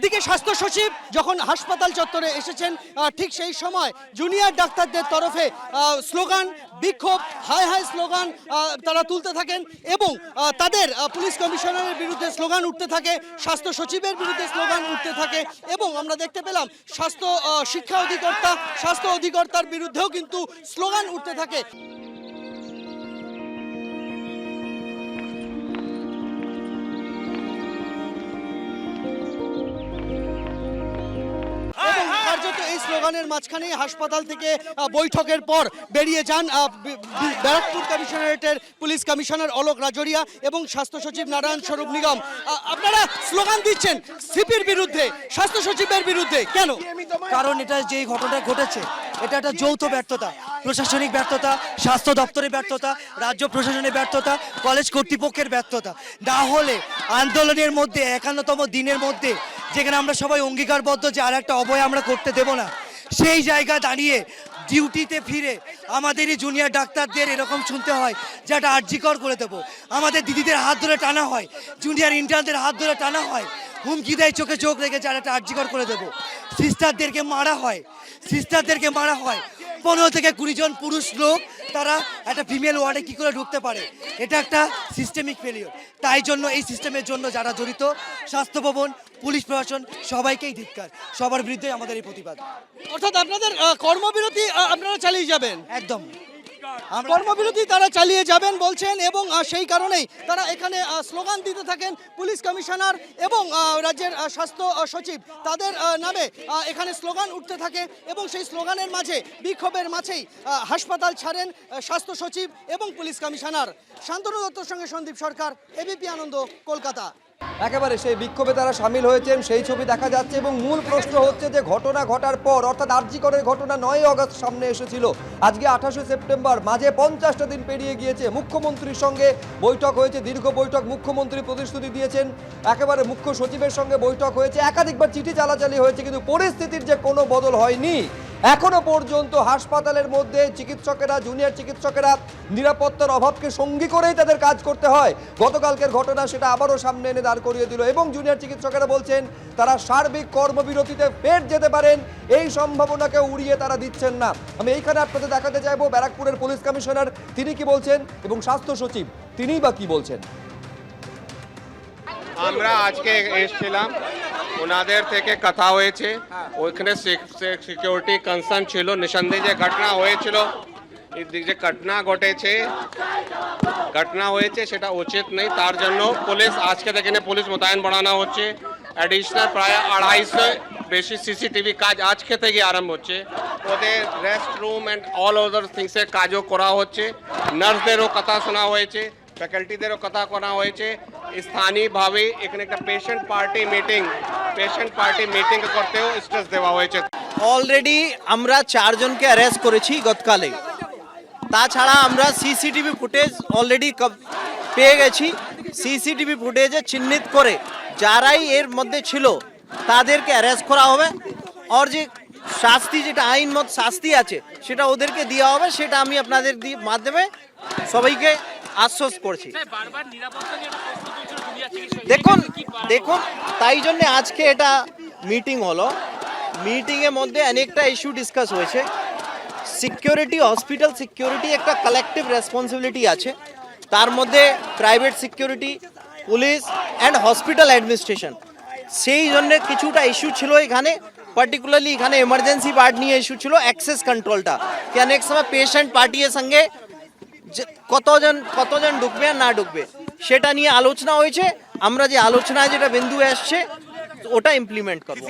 একদিকে স্বাস্থ্য সচিব যখন হাসপাতাল চত্বরে এসেছেন ঠিক সেই সময় জুনিয়র ডাক্তারদের তরফে স্লোগান, বিক্ষোভ হাই হাই স্লোগান তারা তুলতে থাকেন এবং তাদের পুলিশ কমিশনারের বিরুদ্ধে স্লোগান উঠতে থাকে, স্বাস্থ্য সচিবের বিরুদ্ধে স্লোগান উঠতে থাকে এবং আমরা দেখতে পেলাম স্বাস্থ্য শিক্ষা অধিকর্তা, স্বাস্থ্য অধিকর্তার বিরুদ্ধেও কিন্তু স্লোগান উঠতে থাকে। স্লোগানের মাঝখানেই হাসপাতাল থেকে বৈঠকের পর বেরিয়ে যান ব্যারাকপুর কমিশনারেটের পুলিশ কমিশনার অলোক রাজরিয়া এবং স্বাস্থ্য সচিব নারায়ণ স্বরূপ নিগম। আপনারা স্লোগান দিচ্ছেন সিপির বিরুদ্ধে, স্বাস্থ্য সচিবের বিরুদ্ধে, কেন? কারণ এটা যে ঘটনা ঘটেছে, এটা একটা যৌথ ব্যর্থতা, প্রশাসনিক ব্যর্থতা, স্বাস্থ্য দপ্তরের ব্যর্থতা, রাজ্য প্রশাসনের ব্যর্থতা, কলেজ কর্তৃপক্ষের ব্যর্থতা। না হলে আন্দোলনের মধ্যে, একান্নতম দিনের মধ্যে, যেখানে আমরা সবাই অঙ্গীকারবদ্ধ যে আর একটা অবয় আমরা করতে দেব না। সেই জায়গা দাঁড়িয়ে ডিউটিতে ফিরে আমাদের এই জুনিয়র ডাক্তারদের এরকম শুনতে হয় যে একটা আর্জিকর করে দেবো। আমাদের দিদিদের হাত ধরে টানা হয় জুনিয়র ইন্টার্নদের হাত ধরে টানা হয় হুমকি দেয় চোখে চোখ রেখে যারা একটা আর্জিকর করে দেবো। সিস্টারদেরকে মারা হয় সিস্টারদেরকে মারা হয়। পনেরো থেকে কুড়ি জন পুরুষ লোক তারা একটা ফিমেল ওয়ার্ডে কি করে ঢুকতে পারে? এটা একটা সিস্টেমিক ফেলিওর তাই জন্য এই সিস্টেমের জন্য যারা জড়িত স্বাস্থ্য ভবন পুলিশ প্রশাসন সবাইকেই ধিক্কার। সবার বিরুদ্ধে আমাদের এই প্রতিবাদ। অর্থাৎ আপনাদের কর্মবিরতি আপনারা চালিয়ে যাবেন। একদম। কর্মবিরতি তারা চালিয়ে যাবেন বলছেন এবং সেই কারণেই তারা এখানে স্লোগান দিতে থাকেন পুলিশ কমিশনার এবং রাজ্যের স্বাস্থ্য সচিব। তাদের নামে এখানে স্লোগান উঠতে থাকে এবং সেই স্লোগানের মাঝে, বিক্ষোভের মাঝেই হাসপাতাল ছাড়েন স্বাস্থ্য সচিব এবং পুলিশ কমিশনার। শান্তনু দত্তর সঙ্গে সন্দীপ সরকার, এবিপি আনন্দ, কলকাতা। একেবারে সেই বিক্ষোভে তারা সামিল হয়েছেন, সেই ছবি দেখা যাচ্ছে এবং মূল প্রশ্ন হচ্ছে যে ঘটনা ঘটার পর, অর্থাৎ আরজিকরের ঘটনা নয় আগস্ট সামনে এসেছিল। আজকে আঠাশে সেপ্টেম্বর, মাঝে পঞ্চাশটা দিন পেরিয়ে গিয়েছে। মুখ্যমন্ত্রীর সঙ্গে বৈঠক হয়েছে, দীর্ঘ বৈঠক মুখ্যমন্ত্রী প্রতিশ্রুতি দিয়েছেন। একেবারে মুখ্য সচিবের সঙ্গে বৈঠক হয়েছে। একাধিকবার চিঠি চালাচালি হয়েছে, কিন্তু পরিস্থিতির যে কোনো বদল হয়নি। এখনও পর্যন্ত হাসপাতালের মধ্যে চিকিৎসকেরা, জুনিয়র চিকিৎসকেরা নিরাপত্তার অভাবকে সঙ্গী করেই তাদের কাজ করতে হয়। গতকালকের ঘটনা সেটা আবারও সামনে এনে দাঁড় করিয়ে দিল এবং জুনিয়র চিকিৎসকেরা বলছেন, তারা সার্বিক কর্মবিরতিতে ফের যেতে পারেন, এই সম্ভাবনাকে উড়িয়ে তারা দিচ্ছেন না। আমি এইখানে আপনাদের দেখাতে চাইব, ব্যারাকপুরের পুলিশ কমিশনার তিনি কি বলছেন এবং স্বাস্থ্য সচিব তিনিই বা কি বলছেন। আমরা আজকে এসেছিলাম ওনাদের থেকে কথা হয়েছে। ওইখানে সিকিউরিটি কনসার্ন ছিল। নিঃসন্দেহে যে ঘটনা হয়েছিল যে ঘটনা ঘটেছে, ঘটনা হয়েছে সেটা উচিত নেই। তার জন্য পুলিশ, আজকে থেকে পুলিশ মোতায়েন বাড়ানো হচ্ছে। অ্যাডিশনাল প্রায় আড়াইশো বেশি সিসিটিভি কাজ আজকে থেকে আরম্ভ হচ্ছে। ওদের rest room and all other থিংসের কাজও করা হচ্ছে। নার্সদেরও কথা শোনা হয়েছে ফ্যাকাল্টিদেরও কথা করা হয়েছে। স্থানীয়ভাবে এখানে একটা patient party meeting patient party meeting করতেও স্ট্রেস দেওয়া হয়েছে। অলরেডি আমরা চারজনকে অ্যারেস্ট করেছি গতকালে। তাছাড়া আমরা সিসিটিভি ফুটেজ অলরেডি পেয়ে গেছি। সিসিটিভি ফুটেজে চিহ্নিত করে যারাই এর মধ্যে ছিল, তাদেরকে অ্যারেস্ট করা হবে। আর যে শাস্তি, যেটা আইন মত শাস্তি আছে, সেটা ওদেরকে দেওয়া হবে, সেটা আমি আপনাদের দি- মাধ্যমে সবাইকে আশ্বাস করছি। দেখুন দেখুন তাই জন্য আজকে এটা মিটিং হলো। মিটিংয়ের মধ্যে অনেকটা ইস্যু ডিসকাস হয়েছে। সিকিউরিটি হসপিটাল সিকিউরিটি একটা কালেকটিভ রেসপন্সিবিলিটি আছে। তার মধ্যে private security police and hospital administration সেই জন্য কিছুটা ইস্যু ছিল এখানে। পার্টিকুলারলি এখানে এমার্জেন্সি পার্ট নিয়ে ইস্যু ছিল অ্যাক্সেস কন্ট্রোলটা কি অনেক সময় পেশেন্ট পার্টির সঙ্গে যে কতজন কতজন ঢুকবে আর না ঢুকবে, সেটা নিয়ে আলোচনা হয়েছে। আমরা যে আলোচনায় যেটা বিন্দু আসছে, ওটা ইমপ্লিমেন্ট করব।